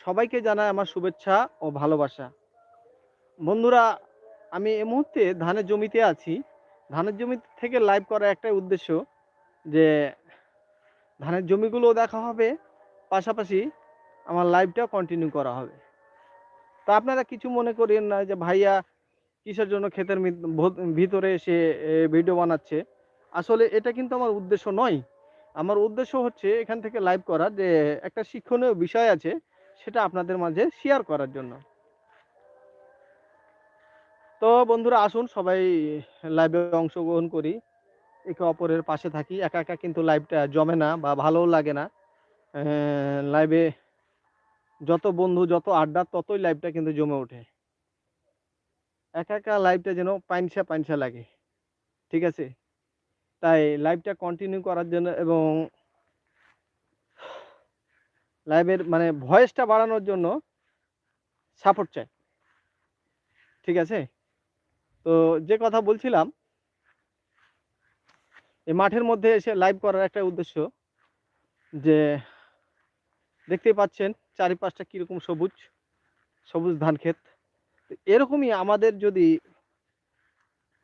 সবাইকে জানাই আমার শুভেচ্ছা ও ভালোবাসা। বন্ধুরা, আমি এই মুহূর্তে ধানের জমিতে আছি। ধানের জমি থেকে লাইভ করার একটাই উদ্দেশ্য যে, ধানের জমিগুলো দেখা হবে, পাশাপাশি আমার লাইভটা কন্টিনিউ করা হবে। তা আপনারা কিছু মনে করেন না যে, ভাইয়া কিসের জন্য ক্ষেতের ভিতরে এসে ভিডিও বানাচ্ছে? আসলে এটা কিন্তু আমার উদ্দেশ্য নয়। আমার উদ্দেশ্য হচ্ছে এখান থেকে লাইভ করা যে একটা শিক্ষণীয় বিষয় আছে সেটা আপনাদের মাঝে শেয়ার করার জন্য। তো বন্ধুরা, আসুন সবাই লাইভে অংশগ্রহণ করি। একে অপরের পাশে থাকি। একা একা কিন্তু লাইভটা জমে না বা ভালোও লাগে না। লাইভে যত বন্ধু, যত আড্ডা, ততই লাইভটা কিন্তু জমে ওঠে। একা একা লাইভটা যেন পাইনসা পাইনসা লাগে। ঠিক আছে? তাই লাইভটা কন্টিনিউ করার জন্য এবং লাইভের মানে ভয়েসটা বাড়ানোর জন্য সাপোর্ট চাই। ঠিক আছে? তো যে কথা বলছিলাম, এই মাঠের মধ্যে এসে লাইভ করার একটা উদ্দেশ্য যে দেখতেই পাচ্ছেন চারিপাশটা কীরকম সবুজ সবুজ ধান ক্ষেত। এরকমই আমাদের যদি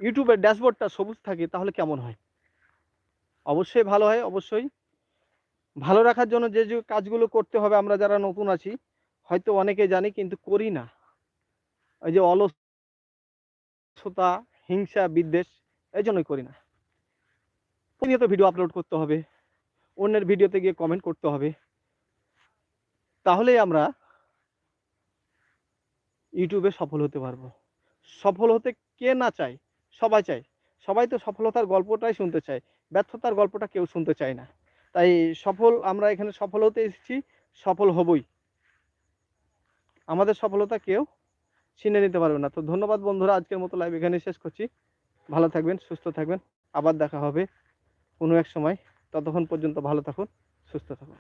ইউটিউবের ড্যাশবোর্ডটা সবুজ থাকে তাহলে কেমন হয়? অবশ্যই ভালো হয়, অবশ্যই ভালো রাখার জন্য যে যে কাজগুলো করতে হবে, আমরা যারা নতুন আছি, হয়তো অনেকে জানি কিন্তু করি না। ওই যে অলসতা, হিংসা, বিদ্বেষ, এই জন্যই করি না। প্রতিনিয়ত ভিডিও আপলোড করতে হবে, অন্যের ভিডিওতে গিয়ে কমেন্ট করতে হবে। তাহলেই আমরা ইউটিউবে সফল হতে পারব। সফল হতে কে না চায়? সবাই চায়। সবাই তো সফলতার গল্পটাই শুনতে চায়। ব্যর্থতার গল্পটা কেউ শুনতে চায় না। তাই সফল, আমরা এখানে সফল হতে এসেছি, সফল হবই। আমাদের সফলতা কেউ ছিনে নিতে পারবে না। তো ধন্যবাদ বন্ধুরা, আজকের মতো লাইভ এখানে শেষ করছি। ভালো থাকবেন, সুস্থ থাকবেন। আবার দেখা হবে কোনো এক সময়। ততক্ষণ পর্যন্ত ভালো থাকুন, সুস্থ থাকুন।